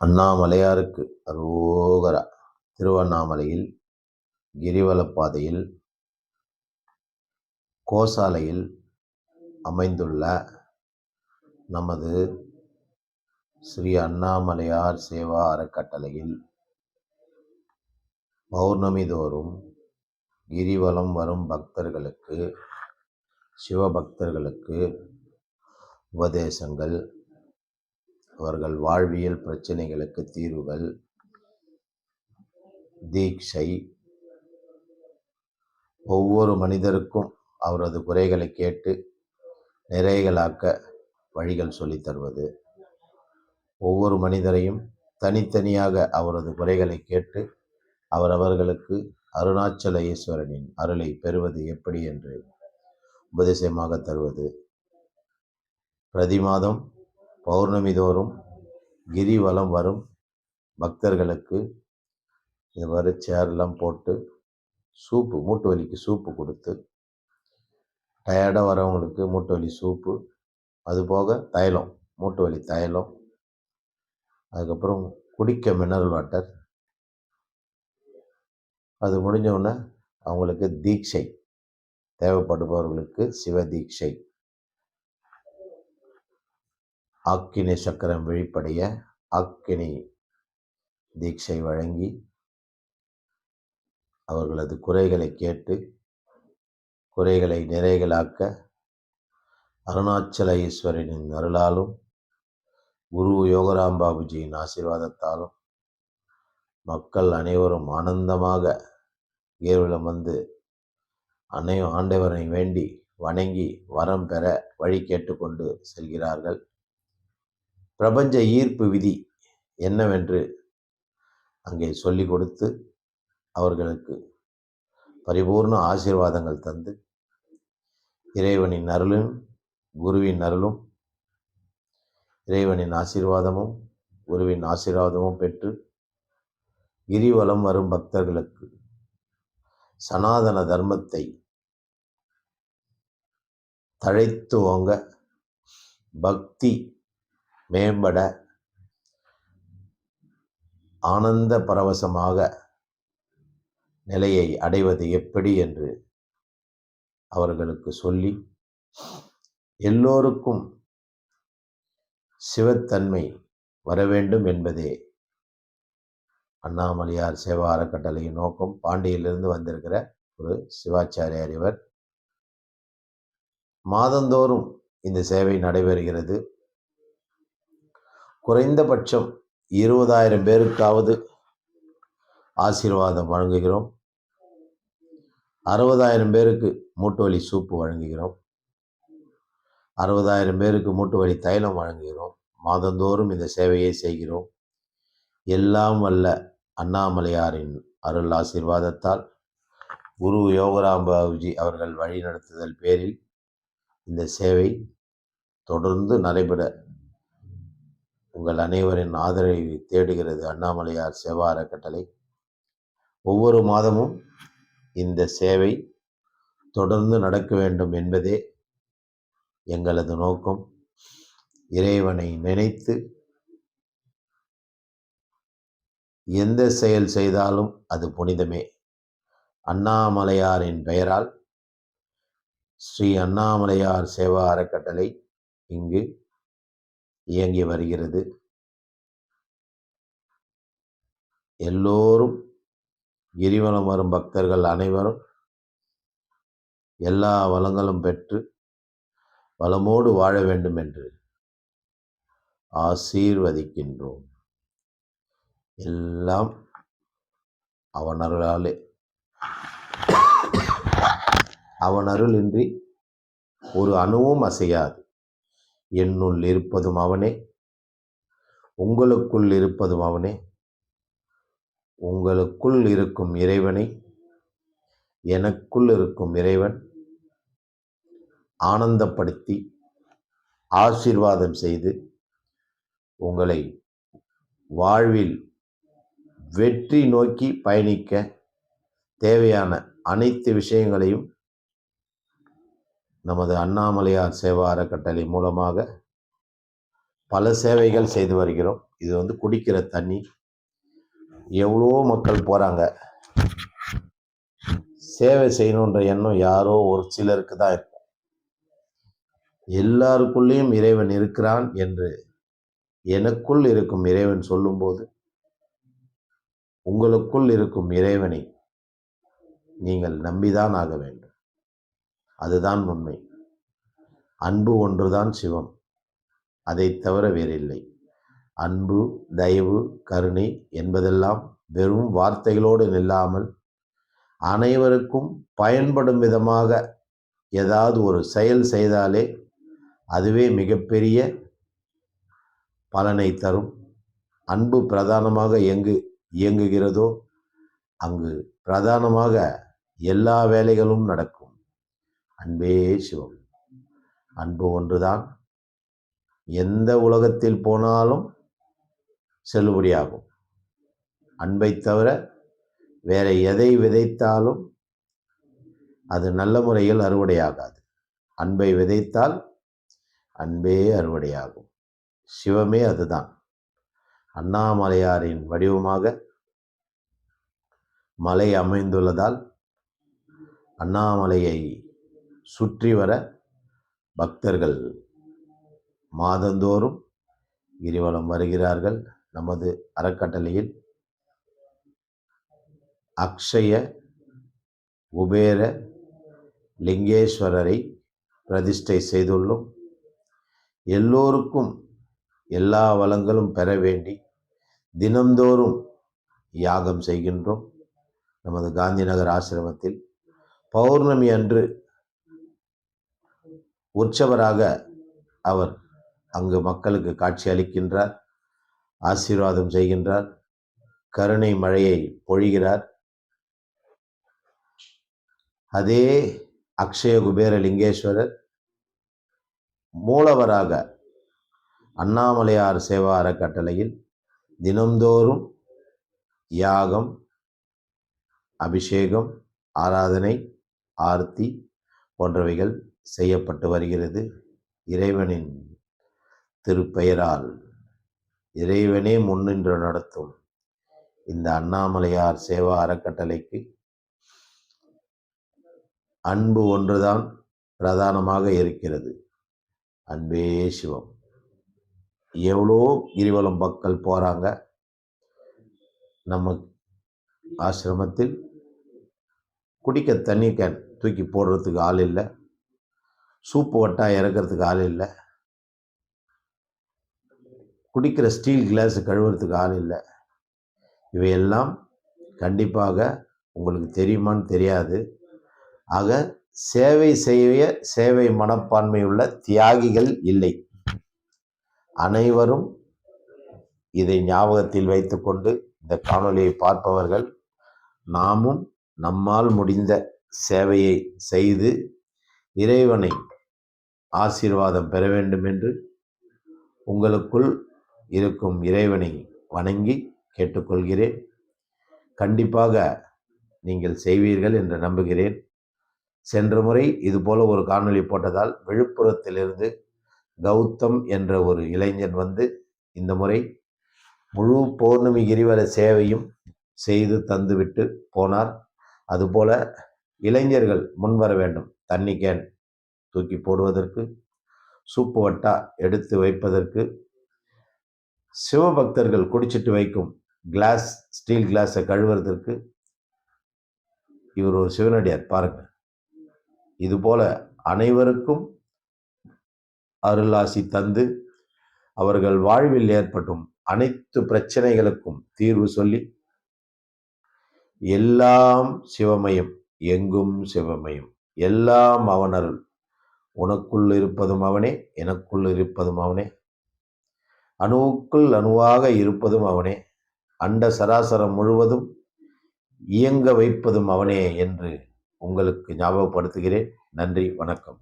அண்ணாமலையாருக்கு அரோகரா. திருவண்ணாமலையில் கிரிவலப்பாதையில் கோசாலையில் அமைந்துள்ள நமது ஸ்ரீ அண்ணாமலையார் சேவா அறக்கட்டளையில் பௌர்ணமி தோறும் கிரிவலம் வரும் பக்தர்களுக்கு சிவபக்தர்களுக்கு உபதேசங்கள் அவர்கள் வாழ்வியல் பிரச்சனைகளுக்கு தீர்வுகள் தீட்சை ஒவ்வொரு மனிதருக்கும் அவரது குறைகளை கேட்டு நிறைகளாக்க வழிகள் சொல்லித் தருவது. ஒவ்வொரு மனிதரையும் தனித்தனியாக அவரது குறைகளை கேட்டு அவரவர்களுக்கு அருணாச்சல ஈஸ்வரனின் அருளை பெறுவது எப்படி என்று உபதேசமாக தருவது. பிரதி மாதம் பௌர்ணமி தோறும் கிரிவலம் வரும் பக்தர்களுக்கு இது மாதிரி சேர்லாம் போட்டு சூப்பு மூட்டு வலிக்கு சூப்பு கொடுத்து டயர்டாக வரவங்களுக்கு மூட்டு வலி சூப்பு அது போக தைலம் மூட்டு வலி தைலம் அதுக்கப்புறம் குடிக்க மினரல் வாட்டர் அது முடிஞ்சவுடனே அவங்களுக்கு தீட்சை தேவைப்படுபவர்களுக்கு சிவ தீட்சை ஆக்கினி சக்கரம் வெளிப்படைய ஆக்கினி தீட்சை வழங்கி அவர்களது குறைகளை கேட்டு குறைகளை நிறைகளாக்க அருணாச்சல ஈஸ்வரனின் அருளாலும் குரு யோகராம் பாபுஜியின் ஆசீர்வாதத்தாலும் மக்கள் அனைவரும் ஆனந்தமாக ஏர்வலம் வந்து அனை ஆண்டவரை வேண்டி வணங்கி வரம் பெற வழி கேட்டுக்கொண்டு செல்கிறார்கள். பிரபஞ்ச ஈர்ப்பு விதி என்னவென்று அங்கே சொல்லிக் கொடுத்து அவர்களுக்கு பரிபூர்ண ஆசீர்வாதங்கள் தந்து இறைவனின் அருளும் குருவின் அருளும் இறைவனின் ஆசீர்வாதமும் குருவின் ஆசீர்வாதமும் பெற்று கிரிவலம் வரும் பக்தர்களுக்கு சனாதன தர்மத்தை தழைத்து ஓங்க பக்தி மேம்பட ஆனந்த பரவசமாக நிலையை அடைவது எப்படி என்று அவர்களுக்கு சொல்லி எல்லோருக்கும் சிவத்தன்மை வர வேண்டும் என்பதே அண்ணாமலையார் சேவா அறக்கட்டளையின் நோக்கம். பாண்டியிலிருந்து வந்திருக்கிற ஒரு சிவாச்சாரியார் இவர். மாதந்தோறும் இந்த சேவை நடைபெறுகிறது. குறைந்தபட்சம் இருபதாயிரம் பேருக்காவது ஆசீர்வாதம் வழங்குகிறோம். அறுபதாயிரம் பேருக்கு மூட்டு வலி சூப்பு வழங்குகிறோம். அறுபதாயிரம் பேருக்கு மூட்டு வலி தைலம் வழங்குகிறோம். மாதந்தோறும் இந்த சேவையை செய்கிறோம். எல்லாம் வல்ல அண்ணாமலையாரின் அருள் ஆசீர்வாதத்தால் குரு யோகராம் பாபுஜி அவர்கள் வழிநடத்துதல் பேரில் இந்த சேவை தொடர்ந்து நடைபெற உங்கள் அனைவரின் ஆதரவை தேடுகிறது அண்ணாமலையார் சேவா அறக்கட்டளை. ஒவ்வொரு மாதமும் இந்த சேவை தொடர்ந்து நடக்க வேண்டும் என்பதே எங்களது நோக்கம். இறைவனை நினைத்து எந்த செயல் செய்தாலும் அது புனிதமே. அண்ணாமலையாரின் பெயரால் ஸ்ரீ அண்ணாமலையார் சேவா அறக்கட்டளை இங்கு இயங்கி வருகிறது. எல்லோரும் கிரிவலம் வரும் பக்தர்கள் அனைவரும் எல்லா வளங்களும் பெற்று வளமோடு வாழ வேண்டும் என்று ஆசீர்வதிக்கின்றோம். எல்லாம் அவன் அருளாலே அவன் அருளின்றி ஒரு அணுவும் அசையாது. என்னுள் இருப்பதும் அவனே. உங்களுக்குள் இருப்பதும் அவனே. உங்களுக்குள் இருக்கும் இறைவனை. எனக்குள் இருக்கும் இறைவன். ஆனந்தப்படுத்தி ஆசீர்வாதம் செய்து உங்களை வாழ்வில் வெற்றி நோக்கி பயணிக்க தேவையான அனைத்து விஷயங்களையும் நமது அண்ணாமலையார் சேவா அறக்கட்டளை மூலமாக பல சேவைகள் செய்து வருகிறோம். இது வந்து குடிக்கிற தண்ணி. எவ்வளோ மக்கள் போகிறாங்க சேவை செய்யணுன்ற எண்ணம் யாரோ ஒரு சிலருக்கு தான் இருக்கும். எல்லாருக்குள்ளேயும் இறைவன் இருக்கிறான் என்று எனக்குள் இருக்கும் இறைவன் சொல்லும்போது உங்களுக்குள் இருக்கும் இறைவனை நீங்கள் நம்பிதான் ஆக வேண்டும். அதுதான் உண்மை. அன்பு ஒன்றுதான் சிவம். அதை தவிர வேறில்லை. அன்பு தயவு கருணை என்பதெல்லாம் வெறும் வார்த்தைகளோடு நில்லாமல் அனைவருக்கும் பயன்படும் விதமாக ஏதாவது ஒரு செயல் செய்தாலே அதுவே மிகப்பெரிய பலனை தரும். அன்பு பிரதானமாக எங்கு இயங்குகிறதோ அங்கு பிரதானமாக எல்லா வேலைகளும் நடக்கும். அன்பே சிவம். அன்பு ஒன்றுதான். எந்த உலகத்தில் போனாலும் செல்லுபடியாகும். அன்பை தவிர வேற எதை விதைத்தாலும் அது நல்ல முறையில் அறுவடையாகாது. அன்பை விதைத்தால் அன்பே அறுவடையாகும். சிவமே அதுதான். அண்ணாமலையாரின் வடிவமாக மலை அமைந்துள்ளதால் அண்ணாமலையை சுற்றி வர பக்தர்கள். மாதந்தோறும் கிரிவலம் வருகிறார்கள். நமது அறக்கட்டளையில் அக்ஷய குபேர லிங்கேஸ்வரரை பிரதிஷ்டை செய்துள்ளோம். எல்லோருக்கும் எல்லா வளங்களும் பெற வேண்டி தினந்தோறும் யாகம் செய்கின்றோம். நமது காந்திநகர் ஆசிரமத்தில் பௌர்ணமி அன்று உற்சவராக அவர் அங்கு மக்களுக்கு காட்சி அளிக்கின்றார் ஆசீர்வாதம் செய்கின்றார் கருணை மழையை பொழிகிறார். அதே அக்ஷய குபேர லிங்கேஸ்வரர் மூலவராக அண்ணாமலையார் சேவா அறக்கட்டளையில் தினந்தோறும் யாகம் அபிஷேகம் ஆராதனை ஆர்த்தி போன்றவைகள் செய்யப்பட்டு வருகிறது. இறைவனின் திருப்பெயரால் இறைவனே முன்னின்று நடத்தும் இந்த அண்ணாமலையார் சேவா அறக்கட்டளைக்கு அன்பு ஒன்றுதான் பிரதானமாக இருக்கிறது. அன்பே சிவம். எவ்வளோ கிரிவலம் மக்கள் போகிறாங்க நம்ம ஆசிரமத்தில் குடிக்க தண்ணி கேன் தூக்கி போடுறதுக்கு ஆள் இல்லை. சூப்பு வட்டா இறக்கிறதுக்கு ஆள் இல்லை. குடிக்கிற ஸ்டீல் கிளாஸ் கழுவுறதுக்கு ஆள் இல்லை. இவையெல்லாம் கண்டிப்பாக உங்களுக்கு தெரியுமான்னு தெரியாது. ஆக சேவை செய்ய சேவை மனப்பான்மையுள்ள தியாகிகள் இல்லை. அனைவரும் இதை ஞாபகத்தில் வைத்துக்கொண்டு இந்த காணொலியை பார்ப்பவர்கள் நாமும் நம்மால் முடிந்த சேவையை செய்து இறைவனை ஆசீர்வாதம் பெற வேண்டும் என்று உங்களுக்குள் இருக்கும் இறைவனை வணங்கி கேட்டுக்கொள்கிறேன். கண்டிப்பாக நீங்கள் செய்வீர்கள் என்று நம்புகிறேன். சென்ற முறை இதுபோல ஒரு காணொளி போட்டதால் விழுப்புரத்திலிருந்து கௌதம் என்ற ஒரு இளைஞன் வந்து இந்த முறை முழு பௌர்ணமி கிரிவல சேவையும் செய்து தந்துவிட்டு போனார். அதுபோல இளைஞர்கள் முன்வர வேண்டும். தண்ணி கேன் தூக்கி போடுவதற்கு சூப்பு வட்டா எடுத்து வைப்பதற்கு சிவபக்தர்கள் குடிச்சிட்டு வைக்கும் கிளாஸ் ஸ்டீல் கிளாஸை கழுவுறதற்கு இவர் ஒரு சிவனடியார் பாருங்க இதுபோல அனைவருக்கும் அருளாசி தந்து அவர்கள் வாழ்வில் ஏற்பட்டும் அனைத்து பிரச்சனைகளுக்கும் தீர்வு சொல்லி எல்லாம் சிவமயம் எங்கும் சிவமயம் எல்லாம் அவனருள் உனக்குள் இருப்பதும் அவனே எனக்குள் இருப்பதும் அவனே. அணுவுக்குள் அணுவாக இருப்பதும் அவனே அண்ட சராசரம் முழுவதும் இயங்க வைப்பதும் அவனே என்று உங்களுக்கு ஞாபகப்படுத்துகிறேன். நன்றி வணக்கம்.